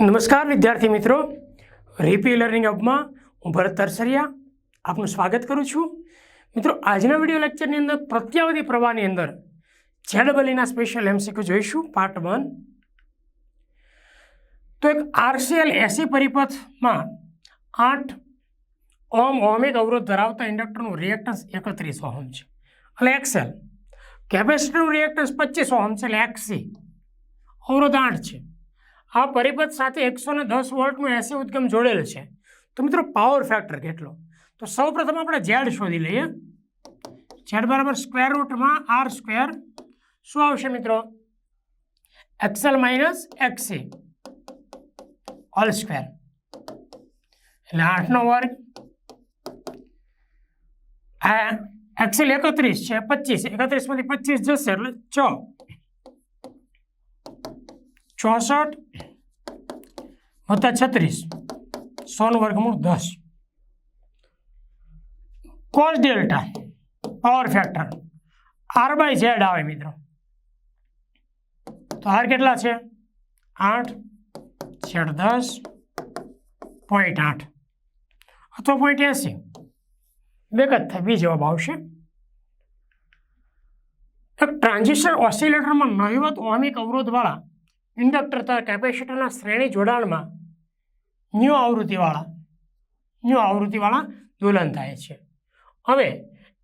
નમસ્કાર, વિદ્યાર્થી મિત્રો. રીપી લર્નિંગ હબમાં હું ભરત તરસરિયા આપનું સ્વાગત કરું છું. મિત્રો, આજના વીડિયો લેક્ચરની અંદર પ્રત્યાવધિ પ્રવાહની અંદર જેડબલીના સ્પેશિયલ એમસીક્યુ જોઈશું પાર્ટ વન તો એક આરસીએલ એસી પરિપથમાં આઠ ઓમ ઓમિક અવરોધ ધરાવતા ઇન્ડક્ટરનું રિએક્ટન્સ એકત્રીસ ઓહમ છે. એટલે એક્સેલ કેપેસિટરનું રિએક્ટન્સ પચીસ ઓહમ છે, એટલે એક્સી અવરોધ આઠ છે. આ પરિપથ સાથે એકસો ને દસ વોલ્ટનું એસી ઉદ્ગમ જોડેલ છે. તો મિત્રો પાવર ફેક્ટર કેટલો? તો સૌપ્રથમ આપણે ઝેડ શોધી લઈએ. ઝેડ બરાબર સ્ક્વેર રૂટમાં આર સ્ક્વેર શું આવશે મિત્રો? XL minus XC whole square એટલે આઠનો વર્ગ. આ એક્સેલ એકત્રીસ છે, પચીસ. એકત્રીસમાંથી પચીસ જશે એટલે છ. ચોસઠ વત્તા છત્રીસ. સોનું વર્ગમૂળ દસ. Cos delta power factor R by Z આવે મિત્રો. તો આર કેટલા છે? આઠ છેડ દસ પોઈન્ટ આઠ. અથવા પોઈન્ટ એંસી. જ થાય, બી જવાબ આવશે. એક ટ્રાન્ઝિસ્ટર ઓસિલેટરમાં નહીવત ઓમિક અવરોધવાળા ઇન્ડક્ટર તથા કેપેસિટરના શ્રેણી જોડાણમાં ન્યૂ આવૃત્તિવાળા ન્યૂ આવૃત્તિવાળા દોલન થાય છે. હવે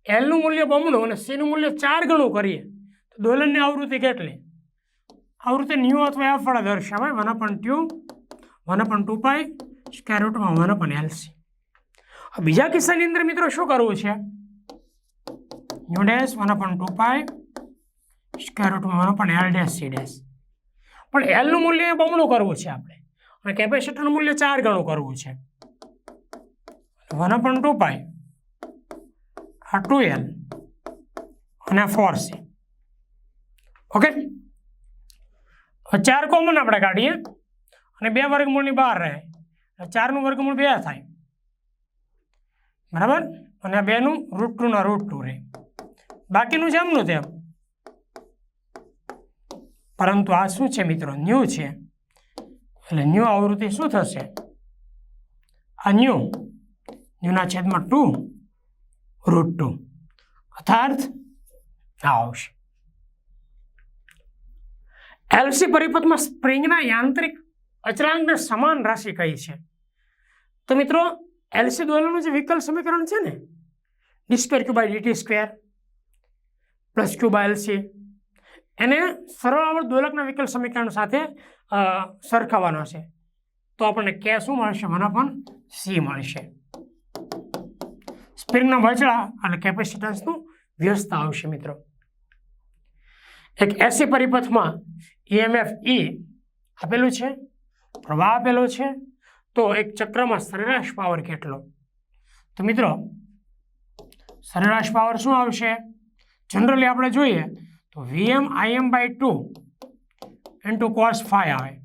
એલનું મૂલ્ય બમણું અને સીનું મૂલ્ય ચાર ગણું કરીએ, તો દોલનની આવૃત્તિ કેટલી? આવૃત્તિ ન્યૂ અથવા એફ વડે દર્શાવાય one upon two one upon two pi square રૂટમાં one upon LC બીજા કિસ્સાની અંદર મિત્રો શું કરવું છે? New dash one upon two pi square રૂટમાં one upon L dash C dash. પણ એલનું મૂલ્ય બમણું કરવું છે આપણે. અને કેપેસિટરનું મૂલ્ય ચાર ગણું કરવું છે. વન અપન ટુ પાય આ ટુ એલ અને ફોર સી ઓકે ચાર કોમન આપણે કાઢીએ. અને બે વર્ગમૂળની બહાર રહે. ચારનું વર્ગમૂળ બે થાય. બરાબર? અને આ બેનું રૂટ ટુના રૂટ ટુ રહે. બાકીનું જેમનું તેમ. પરંતુ આ શું છે મિત્રો? ન્યૂ છે. એટલે ન્યૂ આવૃત્તિ શું થશે? આ ન્યૂ. ન્યૂના છેદમાં ટુ રૂટ ટુ. અર્થાર્થ આ આવશે. એલસી પરિપથમાં સ્પ્રિંગના યાંત્રિક અચળાંકને સમાન રાશિ કહી છે. તો મિત્રો એલસી દોલનું જે વિકલ સમીકરણ છે ને D square Q by DT square plus Q by LC એને સરળ દોલકના વિકલ્પ સમીકરણ સાથે સરખાવવાનો છે. તો આપણને કે શું મળશે? મને પણ સી મળશે. સ્પ્રિંગના વચળા અને કેપેસિટન્સનું વ્યસ્ત આવશે મિત્રો. એક એસી પરિપથમાં ઈએમએફ ઈ આપેલું છે, પ્રવાહ આપેલો છે, તો એક ચક્રમાં સરેરાશ પાવર કેટલો? તો મિત્રો, સરેરાશ પાવર શું આવશે? જનરલી આપણે જોઈએ તો VM IM by two into cos phi આવે.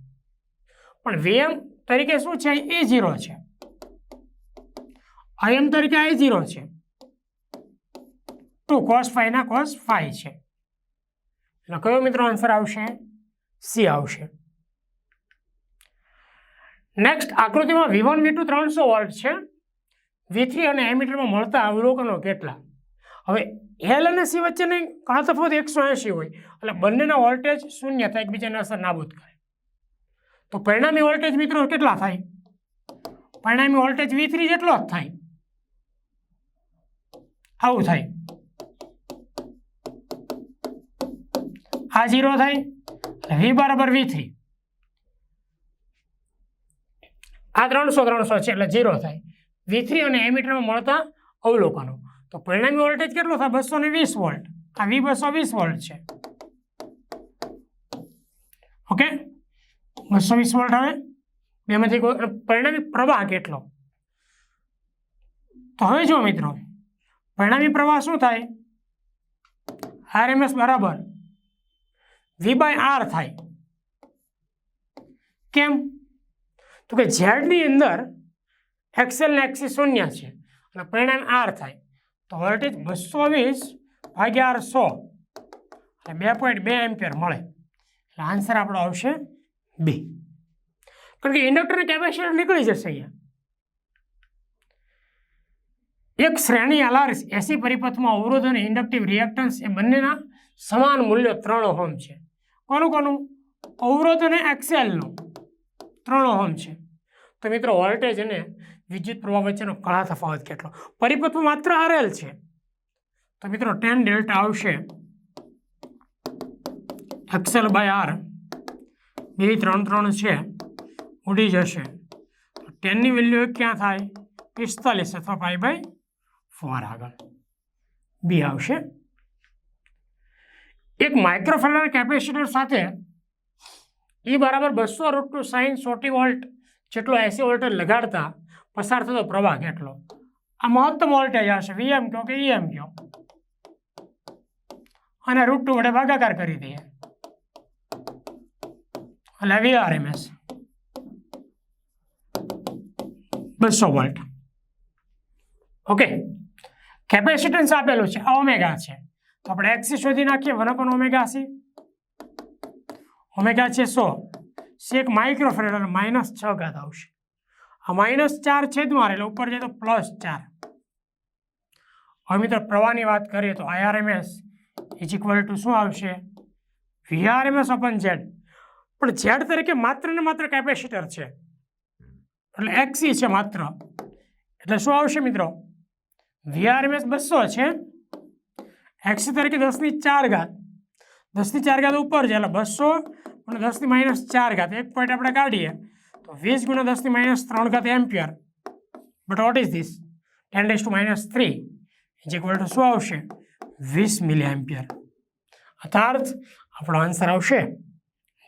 પણ વીએમ તરીકે શું છે? એ ઝીરો છે. આઈએમ તરીકે આઈ ઝીરો છે. ટુ કોસ ફાઈના કોસ ફાઈ છે. એટલે કયો મિત્રો આન્સર આવશે? સી આવશે. નેક્સ્ટ આકૃતિમાં વી વન વી ટુ ત્રણસો વોલ્ટ છે. વી થ્રી અને એમીટરમાં મળતા અવલોકનો કેટલા? હવે એલ અને સી વચ્ચેની ઘણા તફાવત એકસો એંશી હોય, એટલે બંનેના વોલ્ટેજ શૂન્ય થાય, એકબીજાને અસર નાબૂદ કરે. તો પરિણામી વોલ્ટેજ મિત્રો કેટલા થાય? પરિણામી વોલ્ટેજ વી થ્રી જેટલો જ થાય. આવું થાય. આ ઝીરો થાય વી બરાબર વી થ્રી આ ત્રણસો ત્રણસો છે, એટલે ઝીરો થાય. વી થ્રી અને એમીટરમાં મળતા અવલોકનો. તો પરિણામી વોલ્ટેજ કેટલો થાય? બસો ને વીસ વોલ્ટ આ વી બસો વીસ વોલ્ટ છે. ઓકે બસો વીસ વોલ્ટ આવે. બેમાંથી પરિણામી પ્રવાહ કેટલો? તો હવે જો મિત્રો, પરિણામી પ્રવાહ શું થાય? આરએમએસ બરાબર વી બાય આર થાય. કેમ? તો કે ઝેડની અંદર એક્સેલ ને એક્સી શૂન્ય છે. અને પરિણામ આર થાય. તો વોલ્ટેજ બસો વીસ ભાગ્યા સો એટલે બે પોઈન્ટ બે એમ્પિયર મળે. એટલે આન્સર આપણો આવશે બી. કારણ કે ઇન્ડક્ટરની કેપેસિટર નીકળી જશે અહીંયા. એક શ્રેણી અલાર્સ એસી પરિપથમાં અવરોધ અને ઇન્ડક્ટિવ રિએક્ટન્સ એ બંનેના સમાન મૂલ્ય ત્રણ હોમ છે. કોનું કોનું? અવરોધ અને એક્સેલનું ત્રણ હોમ છે. તો મિત્રો વોલ્ટેજ અને વિદ્યુત પ્રવાહ વચ્ચેનો કળા તફાવત કેટલો? પરિપથ માત્ર આરએલ છે. તો મિત્રો ટેન ડેલ્ટા આવશે એક્સેલ બાય આર બે, ત્રણ ત્રણ છે. ઉડી જશે. તો ટેનની વેલ્યુ ક્યાં થાય? પિસ્તાલીસ અથવા પાઈ બાય ફોર આગળ. બી આવશે. એક માઇક્રોફેલર કેપેસિટર સાથે એ બરાબર બસો રૂટ ટુ સાઇન સોટી વોલ્ટ જેટલો એસી વોલ્ટેજ લગાડતા પસાર થતો પ્રવાહ કેટલો? આ મહત્તમ વોલ્ટેજ હશે વીએમ કહો કે ઈએમ કહો અને રૂટ ટુ વડે ભાગાકાર કરી દઈએ. એટલે વીઆરએમએસ બસો વોલ્ટ ઓકે કેપેસિટન્સ આપેલું છે ઓમેગા છે. તો આપણે એક્સી શોધી નાખીએ one upon omega C omega છે સો. સી એક માઇક્રોફેરડ માઇનસ છ ઘાત આવશે. આ માઇનસ ચાર છેદમાં એટલે ઉપર જાય તો પ્લસ ચાર. હવે મિત્રો પ્રવાહની વાત કરીએ તો આઈઆરએમએસ ઇઝ ઇક્વલ ટુ શું આવશે? વીઆરએમએસ અપન ઝેડ પણ ઝેડ તરીકે માત્ર ને માત્ર કેપેસિટર છે. એટલે એક્સી છે માત્ર. એટલે શું આવશે મિત્રો? વીઆરએમએસ બસો છે. એક્સી તરીકે દસની ચાર ઘાત. દસની ચાર ઘાત ઉપર છે એટલે બસો, અને દસની માઇનસ ચાર ઘાત. એક પોઈન્ટ આપણે કાઢીએ. તો વીસ ગુણ્યા દસની માઇનસ ત્રણ ઘાત ampere. But what is this ten days to minus three is equal to શું આવશે? વીસ મિલી એમ્પિયર અર્થાર્થ આપણો આન્સર આવશે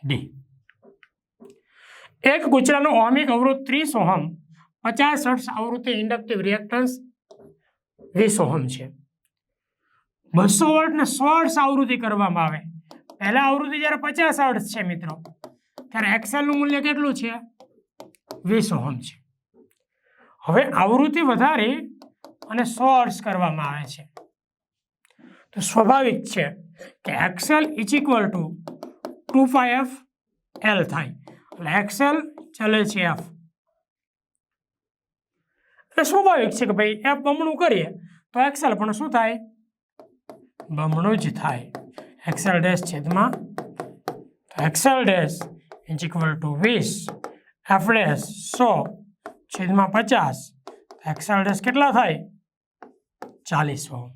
ડી એક ગુજરાતનો ઓહમિક અવરોધ ત્રીસ ઓહમ, પચાસ હર્ટ્સ આવૃત્તિ ઇન્ડક્ટિવ રિએક્ટન્સ વીસ ઓહમ છે. બસો વોલ્ટ સો હર્ટ્સ આવૃત્તિ કરવામાં આવે. પહેલા આવૃત્તિ જ્યારે પચાસ હર્ટ્સ છે મિત્રો, ત્યારે એક્સેલનું મૂલ્ય કેટલું છે? વીસ ઓહમ છે. હવે આવૃત્તિ વધારી અને સો હર્ટ્સ કરવામાં આવે છે. તો સ્વાભાવિક છે કે XL each equal to two phi F L થાય. એટલે એક્સેલ ચલે છે એફ. એટલે સ્વાભાવિક છે કે ભાઈ એફ બમણું કરીએ તો એક્સેલ પણ શું થાય? બમણું જ થાય. એક્સેલ ડેશ છેદમાં XL dash is equal to વીસ. ડેશ સો છેદમાં પચાસ એક્સેલ ડેસ કેટલા થાય? ચાલીસ. ઓમ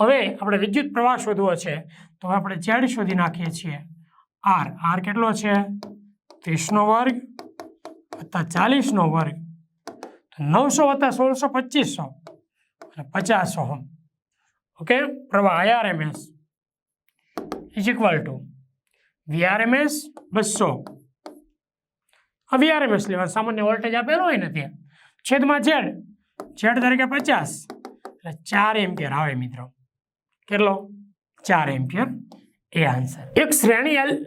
હવે આપણે વિદ્યુત પ્રવાહ શોધવો છે, તો આપણે ઝેડ શોધી નાખીએ છીએ. આર આર કેટલો છે? ત્રીસનો વર્ગ વત્તા ચાલીસનો વર્ગ. નવસો વત્તા સોળસો પચીસો અને પચાસ. Ohm okay? પ્રવાહ IRMS is equal to VRMS બસો. આ વીઆરએમએસ લેવા સામાન્ય વોલ્ટેજ આપેલો હોય ને ત્યાં છેદમાં ઝેડ ઝેડ તરીકે પચાસ. એટલે ચાર એમ્પિયર. આવે મિત્રો. કેટલો? ચાર એમ્પિયર. એ આન્સર એક શ્રેણી એલ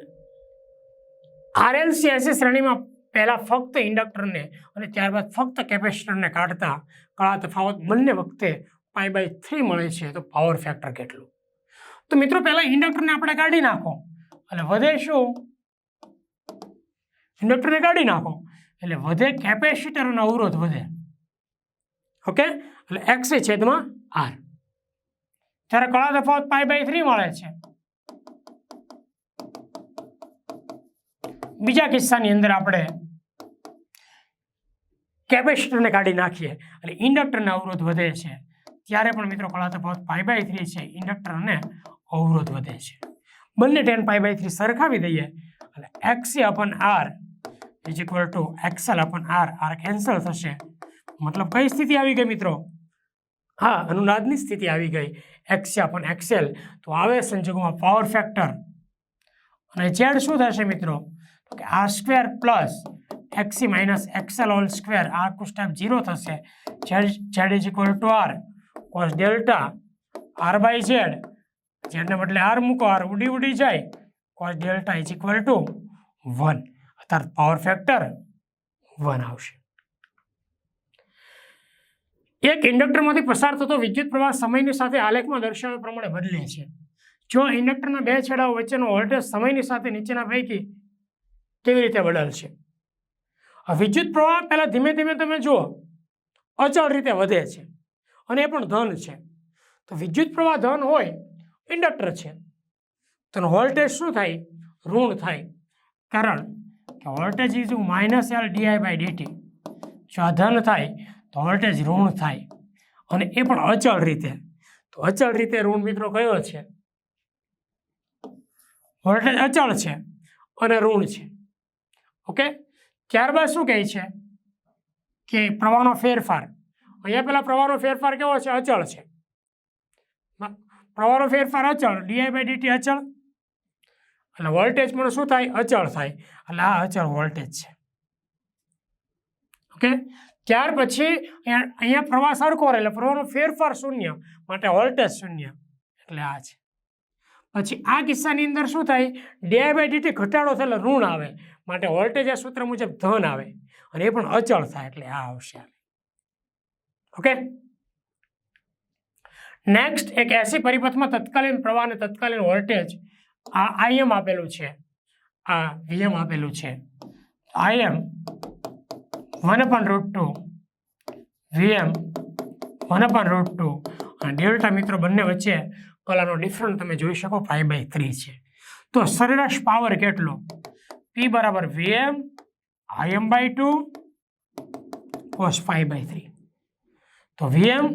આરએલસી એસી શ્રેણીમાં પહેલાં ફક્ત ઇન્ડક્ટરને અને ત્યારબાદ ફક્ત કેપેસિટરને કાઢતા કળા તફાવત બંને વખતે પાઈ બાય થ્રી મળે છે તો પાવર ફેક્ટર કેટલું? તો મિત્રો, પહેલાં ઇન્ડક્ટરને આપણે કાઢી નાખો. અને વધે શું? ઇન્ડક્ટરને કાઢી નાખો. એટલે વધે કેપેસિટર અને અવરોધ વધે. ઓકે? એટલે એક્સ છેદમાં આર ત્યારે કળા તફાવત પાઈ બાય થ્રી મળે છે. બીજા કિસ્સાની અંદર આપણે કેપેસિટરને કાઢી નાખીએ. એટલે ઇન્ડક્ટરને અવરોધ વધે છે. ત્યારે પણ મિત્રો કળા તફાવત પાઈ બાય થ્રી છે. ઇન્ડક્ટર અને અવરોધ વધે છે. બંને ટેન પાઈ બાય થ્રી સરખાવી દઈએ. એટલે XC upon R is equal to XL upon R R cancel થશે. મતલબ કઈ સ્થિતિ આવી ગઈ મિત્રો? હા, અનુનાદની સ્થિતિ આવી ગઈ. એક્સી અપન એક્સેલ તો આવે સંજોગોમાં પાવર ફેક્ટર અને ઝેડ શું થશે મિત્રો? તો કે R square plus XC minus XL whole square આ સ્ટેપ ઝીરો થશે. Z Z is equal to R cos delta R by Z ઝેડને બદલે આર મૂકો. આર ઉડી ઉડી જાય. Cos delta is equal to one અર્થાત પાવર ફેક્ટર વન આવશે. એક ઇન્ડક્ટરમાંથી પસાર થતો વિદ્યુત પ્રવાહ સમયની સાથે આલેખમાં દર્શાવ્યા પ્રમાણે બદલે છે. જો ઇન્ડક્ટરના બે છેડાઓ વચ્ચેનો વોલ્ટેજ સમયની સાથે નીચેના પૈકી કેવી રીતે બદલશે? વિદ્યુત પ્રવાહ પહેલાં ધીમે ધીમે તમે જુઓ, અચળ રીતે વધે છે અને એ પણ ધન છે. તો વિદ્યુત પ્રવાહ ધન હોય ઇન્ડક્ટર છે. તેનો વોલ્ટેજ શું થાય? ઋણ થાય. કારણ કે voltage is minus L DI by DT જો આ ધન થાય, તો વોલ્ટેજ ઋણ થાય. અને એ પણ અચળ રીતે. તો અચળ રીતે ઋણ મિત્રો કયો છે? વોલ્ટેજ અચળ છે અને ઋણ છે. ઓકે ત્યારબાદ શું કહે છે? કે પ્રવાહનો ફેરફાર. અહીંયા પહેલાં પ્રવાહનો ફેરફાર કેવો છે? અચળ છે. પ્રવાહનો ફેરફાર અચળ. ડીઆઈ બાય ડીટી અચળ. એટલે વોલ્ટેજ પણ શું થાય? અચળ થાય. એટલે આ અચળ વોલ્ટેજ છે. ઓકે ત્યાર પછી અહીંયા પ્રવાહ સરખો રહે એટલે પ્રવાહનો ફેરફાર શૂન્ય માટે વોલ્ટેજ શૂન્ય એટલે આ છે. પછી આ કિસ્સાની અંદર શું થાય? ડીઆઈ બાય ડીટી ઘટાડો થાય એટલે ઋણ આવે માટે વોલ્ટેજ આ સૂત્ર મુજબ ધન આવે અને એ પણ અચળ થાય એટલે આ આવશે ઓકે નેક્સ્ટ એક એસી પરિપથમાં તત્કાલીન પ્રવાહ અને તત્કાલીન વોલ્ટેજ આ આઈએમ આપેલું છે. આ વીએમ આપેલું છે. IM one upon root two VM one upon root two અને ડેલ્ટા મિત્રો બંને વચ્ચે કલાનો ડિફરન્ટ તમે જોઈ શકો ફાઈવ બાય થ્રી છે. તો સરેરાશ પાવર કેટલો? પી બરાબર VM IM by two cos five by three તો VM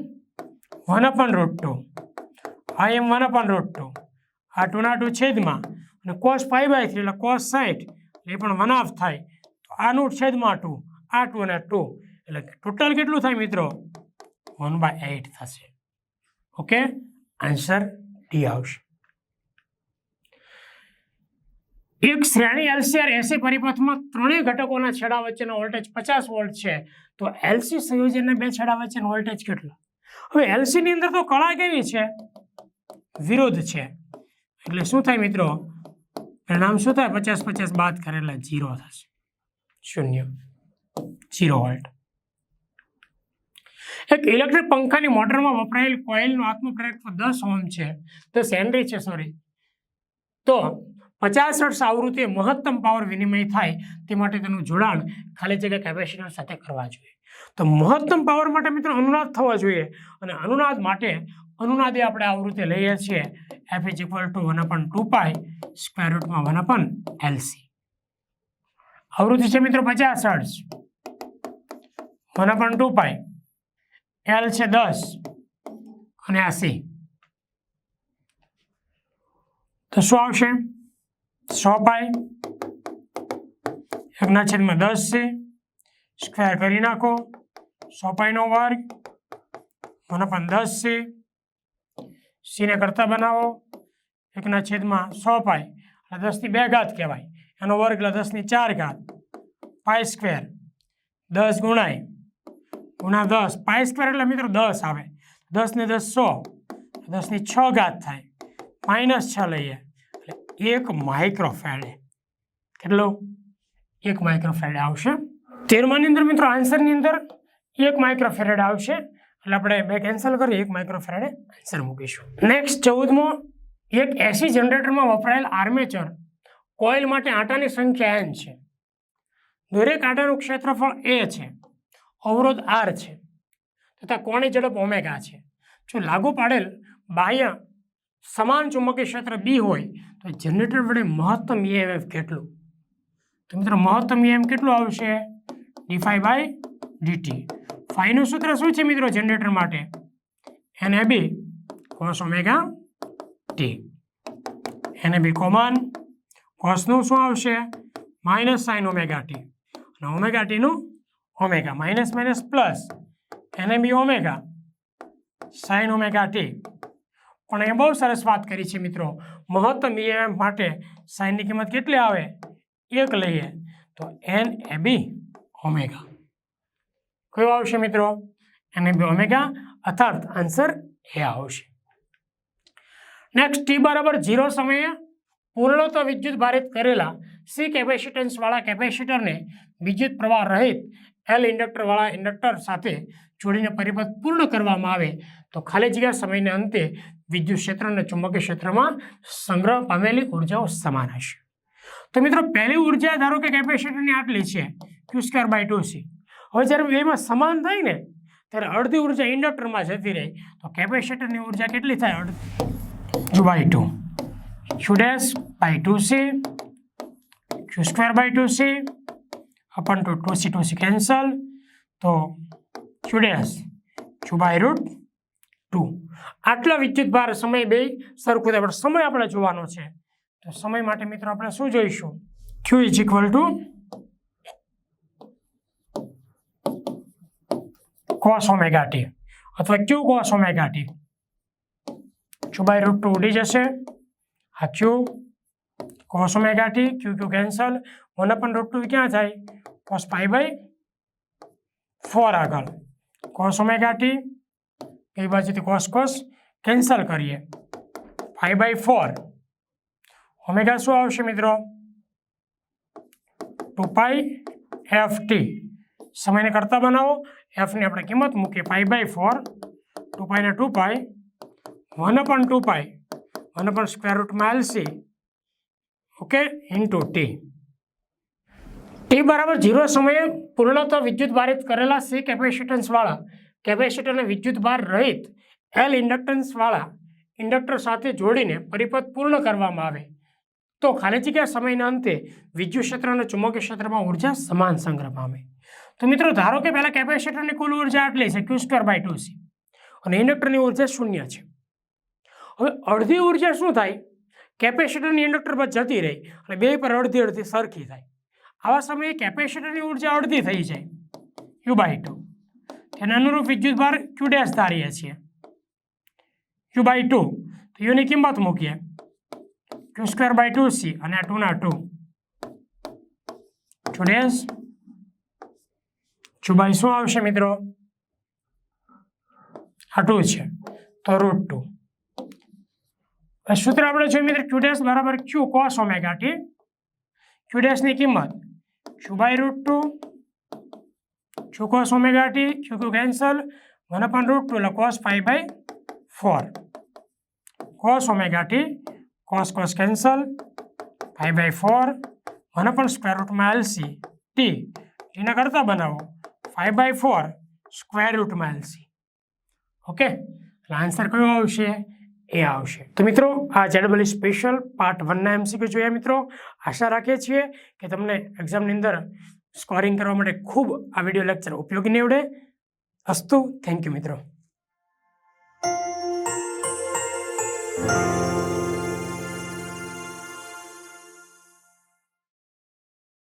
one upon root two IM one upon root two આ ટુના ટુ છેદમાં અને કોસ ફાઈવ બાય થ્રી એટલે કોસ સાઠ એટલે એ પણ વન હાફ થાય. તો આનું છેદમાં ટુ આ ટુ અને ટુ એટલે ટોટલ કેટલું થાય મિત્રો? વન બાય એઇટ થશે. ઓકે આન્સર ડી આવશે. એક શ્રેણી એલસીઆર એસી પરિપથમાં ત્રણેય ઘટકોના છેડા વચ્ચેનો વોલ્ટેજ પચાસ વોલ્ટ છે. તો એલસી સંયોજનના બે છેડા વચ્ચેનો વોલ્ટેજ કેટલો? હવે એલસીની અંદર તો કળા કેવી છે? વિરોધ છે. એટલે શું થાય મિત્રો? પરિણામ શું થાય? પચાસ પચાસ બાદ કરેલા જીરો થશે. શૂન્ય. જીરો વોલ્ટ એક ઇલેક્ટ્રિક પંખાની મોટરમાં વપરાયેલ કોઇલનો આત્મપ્રેરક દસ ઓમ છે. દસ હેનરી છે સોરી તો પચાસ હર્ટ્ઝ આવૃત્તિએ મહત્તમ પાવર વિનિમય થાય તે માટે તેનું જોડાણ ખાલી જગ્યા કેપેસિટર સાથે કરવા જોઈએ. તો મહત્તમ પાવર માટે મિત્રો અનુનાદ થવા જોઈએ અને અનુનાદ માટે અનુનાદે આપણે આવૃત્તિ લઈએ છીએ. F is equal to one upon two pi square રૂટમાં one upon LC આવૃત્તિ છે મિત્રો પચાસ hertz one upon two pi L છે દસ. અને આ સી તો શું આવશે? સો પાય એકના છેદમાં દસ છે. સ્ક્વેર કરી નાખો. સો પાયનો વર્ગ. વન અપન દસ છે. સીને કરતા બનાવો? એકના છેદમાં સો પાય એટલે દસની બે ઘાત કહેવાય. એનો વર્ગ એટલે દસની ચાર ઘાત. Pi square. દસ ગુણાય. ગુણા દસ. પાય સ્ક્વેર એટલે મિત્રો દસ આવે. દસ ને દસ સો. દસની છ ઘાત થાય. માઇનસ છ લઈએ. એટલે એક માઇક્રોફેડે કેટલો? એક માઇક્રોફેડ આવશે. તેરમાની અંદર મિત્રો આન્સરની અંદર એક માઇક્રોફેરેડ આવશે. એટલે આપણે બે કેન્સલ કરી એક માઇક્રોફેરાડે આન્સર મૂકીશું. નેક્સ્ટ ચૌદમો, એક એસી જનરેટરમાં વપરાયેલ આર્મેચર કોઇલ માટે આટાની સંખ્યા એન છે. દરેક આટાનું ક્ષેત્રફળ એ છે. અવરોધ આર છે. તથા કોણી ઝડપ ઓમેગા છે. જો લાગુ પાડેલ બાહ્ય સમાન ચુંબકીય ક્ષેત્ર બી હોય, તો જનરેટર વડે મહત્તમ ઈએમએફ કેટલું? તો મિત્રો મહત્તમ ઈએમ કેટલું આવશે? ડી ફાઈ બાય ડીટી ફાઈનું સૂત્ર શું છે મિત્રો જનરેટર માટે? N B cos omega T એને બી કોમન કોસનું શું આવશે? માઇનસ સાઇન ઓમેગા ટી અને ઓમેગા ટીનું ઓમેગા માઇનસ માઇનસ પ્લસ એને B omega sine omega T પણ એ બહુ સરસ વાત કરી છે મિત્રો. મહત્તમ ઈએમએફ માટે સાઇનની કિંમત કેટલી આવે? એક લઈએ તો એન એ બી ઓમેગા કયો આવશે મિત્રો? એન એ બી ઓમેગા અર્થાત આન્સર એ આવશે. નેક્સ્ટ ટી બરાબર ઝીરો સમયે પૂર્ણત્વ વિદ્યુત ભારિત કરેલા સી કેપેસિટન્સવાળા કેપેસિટરને વિદ્યુત પ્રવાહ રહિત એલ ઇન્ડક્ટરવાળા ઇન્ડક્ટર સાથે જોડીને પરિપથ પૂર્ણ કરવામાં આવે તો ખાલી જગ્યા સમયને અંતે વિદ્યુત ક્ષેત્ર અને ચુંબકીય ક્ષેત્રમાં સંગ્રહ પામેલી ઉર્જાઓ સમાન હશે. તો મિત્રો, પહેલી ઊર્જા ધારો કે કેપેસિટરની આટલી છે Q square by two C હવે જ્યારે બેમાં સમાન થાય ને, ત્યારે અડધી ઊર્જા ઇન્ડક્ટરમાં જતી રહે. તો કેપેસિટરની ઊર્જા કેટલી થાય? અડધી. By two Q by two C Q square by two C upon two two C two C cancel તો Q dash Q by root two આટલા વિદ્યુત ભાર સમય બે સરખું થાય પણ સમય આપણે જોવાનો છે. તો સમય માટે મિત્રો આપણે શું જોઈશું? Q is equal to cos omega T અથવા Q cos omega T Q by root two ઉડી જશે આ Q cos omega T Q Q cancel one upon root two ક્યાં થાય કોસ પાઈ બાય ફોર આગળ કોસ ઓમેગા ટી એ બાજુથી cos cos cancel કરીએ ફાઈવ બાય ફોર ઓમેગા શું આવશે મિત્રો ટુ પાઈ એફ ટી સમયને કરતા બનાવો એફની આપણે કિંમત મૂકીએ pi by four two પાઈને two pi one upon two pi one upon square રૂટમાં LC okay into T T બરાબર ઝીરો સમયે પૂર્ણતઃ વિદ્યુત ભારિત કરેલા સી કેપેસિટન્સવાળા કેપેસિટરને વિદ્યુત ભાર રહિત એલ ઇન્ડક્ટન્સવાળા ઇન્ડક્ટર સાથે જોડીને પરિપથ પૂર્ણ કરવામાં આવે. તો ખાલી જગ્યા સમયના અંતે વિદ્યુત ક્ષેત્ર અને ચુંબકીય ક્ષેત્રમાં ઊર્જા સમાન સંગ્રહ પામે. તો મિત્રો, ધારો કે પહેલાં કેપેસિટરની કુલ ઊર્જા આટલી છે Q square by two C અને ઇન્ડક્ટરની ઊર્જા શૂન્ય છે. હવે અડધી ઊર્જા શું થાય? કેપેસિટરની ઇન્ડક્ટર પર જતી રહી અને બે પર અડધી અડધી સરખી થાય. આવા સમયે કેપેસિટરની ઊર્જા અડધી થઈ જાય. યુ બાય ટુ તેને અનુરૂપ વિદ્યુતભાર ક્યુ ધારીએ છીએ. યુ બાય ટુ તો યુની કિંમત મૂકીએ. Q square by two C અને આ ટુના ટુ ક્યુ બાય શું આવશે મિત્રો? આ ટુ છે. તો રૂટ ટુ સૂત્ર આપણે જોઈએ મિત્રો ક્યુડેસ બરાબર Q cos omega T Q ડેશની કિંમત Q root two Q cos omega T Q Q cancel one upon root two એટલે cos five by four cos omega T cos cos cancel five by four one upon square રૂટમાં LC T ટીના કરતા બનાવો. Five by four square રૂટમાં LC okay એટલે answer કયો આવશે? A આવશે. તો મિત્રો, આ જેડબલી સ્પેશિયલ પાર્ટ વનના એમસીક્યુ જોયા મિત્રો? આશા રાખીએ છીએ કે તમને એક્ઝામની અંદર સ્કોરિંગ કરવા માટે ખૂબ આ વીડિયો લેક્ચર ઉપયોગી નીવડે. અસ્તુ થેન્ક યુ મિત્રો.